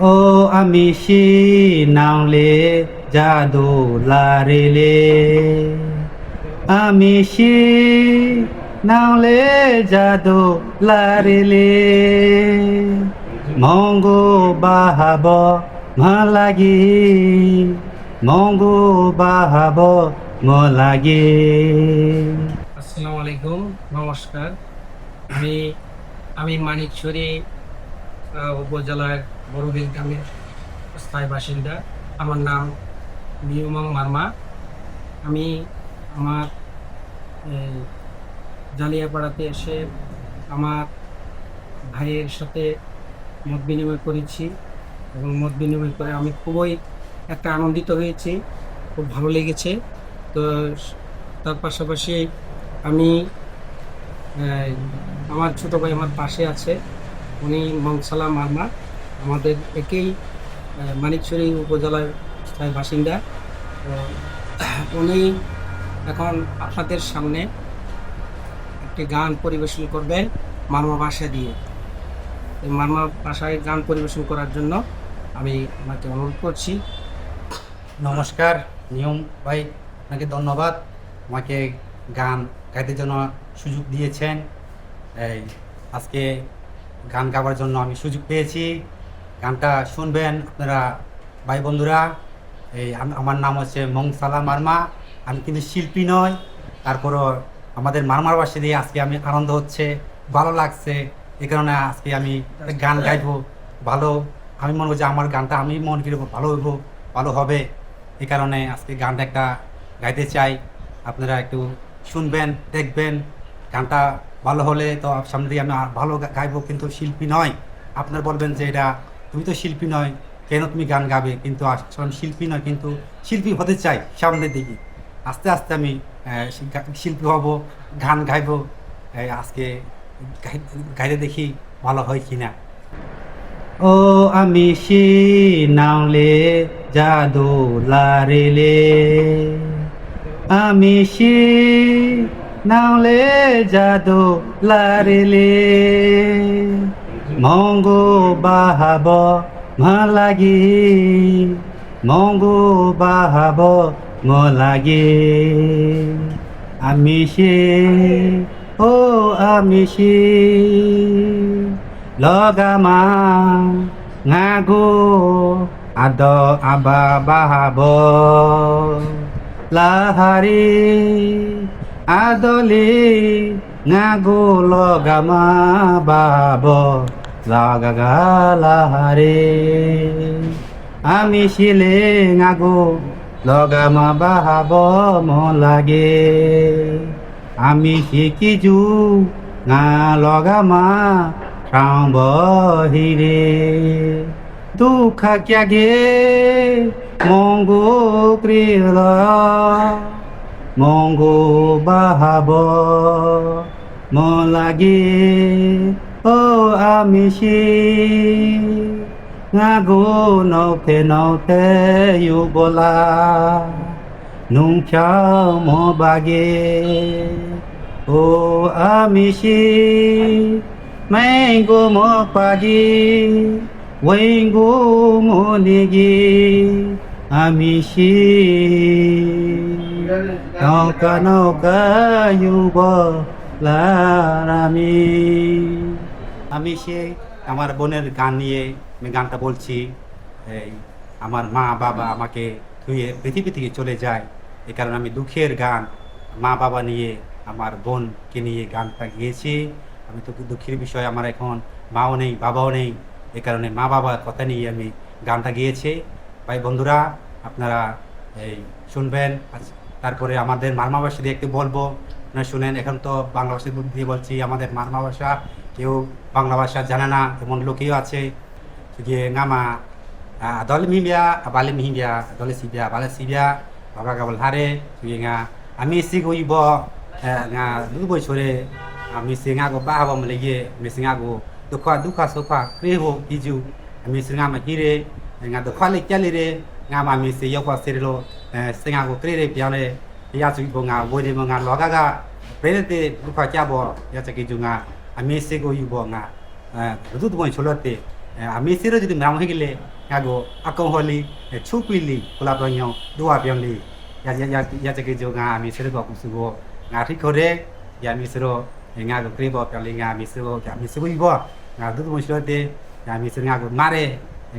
ও আমি শি নাওলে জাদু লারেলে আমি শি নাওলে জাদু লারেলে মঙ্গো বাহাব, মালাগি। মঙ্গো বাহাব, মলাগে। আসসালামু আলাইকুম নমস্কার। আমি আমি মানিকছড়ি উপজেলার বড়দিন গ্রামের স্থায়ী বাসিন্দা। আমার নাম নিয়মং মার্মা। আমি আমার জালিয়াপাড়াতে এসে আমার ভাইয়ের সাথে মত বিনিময় করেছি এবং মত বিনিময় করে আমি খুবই একটা আনন্দিত হয়েছি, খুব ভালো লেগেছে। তো তার পাশাপাশি আমি আমার ছোট ভাই আমার পাশে আছে, উনি মংসালা মার্মা। আমাদের একেই মানিকছড়ি উপজেলার স্থায়ী বাসিন্দা। উনি এখন আপনাদের সামনে একটি গান পরিবেশন করবেন মারমা ভাষা দিয়ে। এই ভাষায় গান পরিবেশন করার জন্য আমি ওনাকে অনুরোধ করছি। নমস্কার, নিয়ম ভাই, আপনাকে ধন্যবাদ। আমাকে গান গাইতে জন্য সুযোগ দিয়েছেন। এই, আজকে গান গাওয়ার জন্য আমি সুযোগ পেয়েছি। গানটা শুনবেন আপনারা। ভাই বন্ধুরা, এই আমার নাম হচ্ছে মংসালা মার্মা। আমি কিন্তু শিল্পী নয় তারপরও আমাদের মারমার বাসে দিয়ে আজকে আমি আনন্দ হচ্ছে, ভালো লাগছে। এই কারণে আজকে আমি গান গাইবো ভালো। আমি মনে করছি আমার গানটা আমি মনে করি ভালো হইব, ভালো হবে। এই কারণে আজকে গানটা একটা গাইতে চাই। আপনারা একটু শুনবেন, দেখবেন। গানটা ভালো হলে তো সামনে দিয়ে আমি আর ভালো গাইবো কিন্তু শিল্পী নয় আপনারা বলবেন যে এটা তুমি তো শিল্পী নয়, কেন তুমি গান গাবে? কিন্তু আসলে শিল্পী নয়, কিন্তু শিল্পী হতে চাই সামনের দিকে। আস্তে আস্তে আমি শিল্পী হব, গান গাইবো আজকে গাই- গাইতে দেখি ভালো হয় কিনা। ও আমি শি নাওলে জাদু লারেলে আমি শি নাওলে জাদু লারেলে মংগো বাহাব মালাগি মংগো বাহাব মালাগি আমিষে ও আমিষে। লগামা নাগো আদ আবা বাহাব। লাহারি আদলি নাগো লগামা বাবা lahari আমি শিলে ngago লগামা বাহাব মলাগে। আমি শিকিজু না লগামা বহিরে দুখা ক্যাগে মঙ্গো ক্রিল মঙ্গো বাহাব মলাগে। ও আমি শি ngago নৌতে নৌতে ইউবলা নুংখ্যাও মবাগে ও আমি she Menggo mo pagi, wengo mo nigi, amishi. Nauka nauka yubo larami. আমি সে আমার বোনের গান নিয়ে আমি গানটা বলছি, এই, আমার মা, বাবা আমাকে ধুয়ে পৃথিবী থেকে চলে যায়। এই কারণে আমি দুঃখের গান মা, বাবা নিয়ে আমার বোনকে নিয়ে গানটা গিয়েছি। আমি তো দুঃখের বিষয়, আমার এখন মাও নেই, বাবাও নেই। এ কারণে মা, বাবার কথা নিয়ে আমি গানটা গিয়েছি। ভাই বন্ধুরা, আপনারা, এই, শুনবেন। তারপরে আমাদের মারমা ভাষা দিয়ে একটু বলব না শুনেন, এখন তো বাংলা ভাষার দিয়ে বলছি, আমাদের মারমা ভাষা, কেউ বাংলা ভাষা জানে না, এমন লোকেও আছে। যে নামা দলে মিহিবিয়া বালে মিহিবিয়া দলে সিবিয়া, বালে সিবিয়া বাবা কাবল হারে গা, আমি এসি কইব গা দু বছরে, আমি সিঙা গো বা হবাম লেগে মেসিঙা গো দুখা দুখা, সোফা কে হো ইজু আমি সিঙা মা রে গা, দুখা লেখালি রে না মা মেসে ইয়ে সেরিল সিঙা গো ক্রে রে পিয়ালে တရားစုဘုံငါဝေဒီဘုံငါလောကကဘယ်တဲ့ဘုခါကြဘောရစကေဂျုံငါအမေစေကိုယူဘောငါအဲဘုသူတပွင့်ချလောတေအမေစေရဒီမရမဟိကလေငါကိုအကောင်ဟောလီချူပီလီဘလာပညောဒူဝပြောင်းလီရရရရစကေဂျုံငါအမေစေရဘောကုစုဘောငါထိခေါ်တဲ့ရမီစရောငါကိုခရီးဘောပြောင်းလီငါမီစရောငါမီစကိုယူဘောငါဘုသူတပွင့်ချလောတေငါမီစငါကိုမာရဲ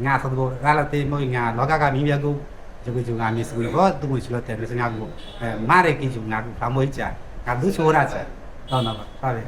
ငါသတ်ဘောရာလတေမောငါလောကကမိမြကူ ngà go mare ki jo ngà go pa mo cha ngà du chora cha to na ba pa be